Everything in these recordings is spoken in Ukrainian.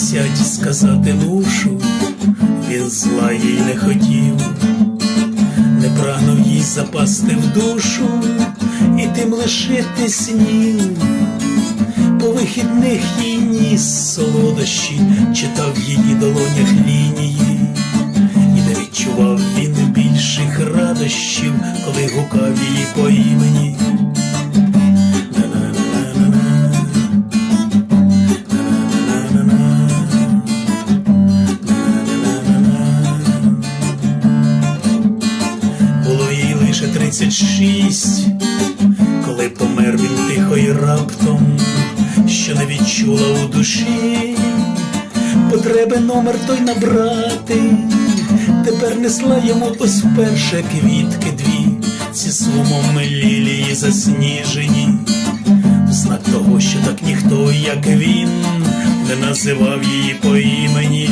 сядь сказати мушу, він зла їй не хотів, не прагнув їй запасти в душу і тим лишити снів. По вихідних їй ніс солодощі, читав її долонях лінії, і не відчував він більших радощів, коли гукав її по імені. Лише тридцять шість, коли помер він тихо і раптом, що не відчула у душі, потреби номер той набрати, тепер несла йому ось вперше квітки дві, ці сумом лілії засніжені. В знак того, що так ніхто, як він, не називав її по імені.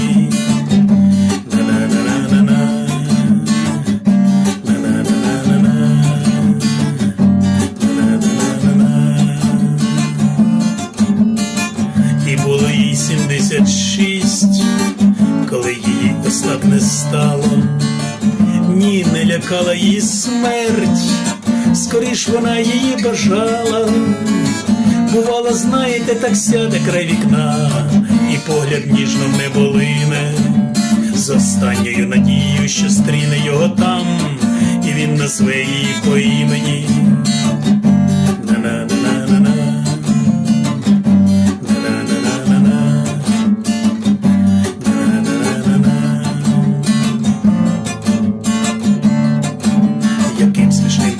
76, коли її так не стало, ні не лякала її смерть, скоріш вона її бажала. Бувала, знаєте, так сяде край вікна, і погляд ніжно в небо лине з останньою надією, що стріне його там, і він назве її по імені.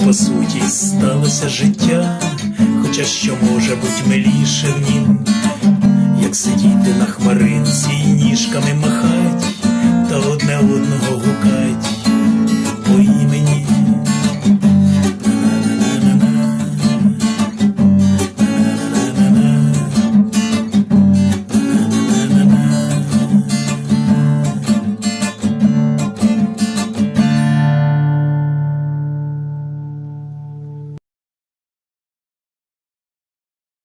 По суті сталося життя, хоча що може бути миліше в нім, як сидіти на хмаринці і ніжками махать, та одне одного гукать.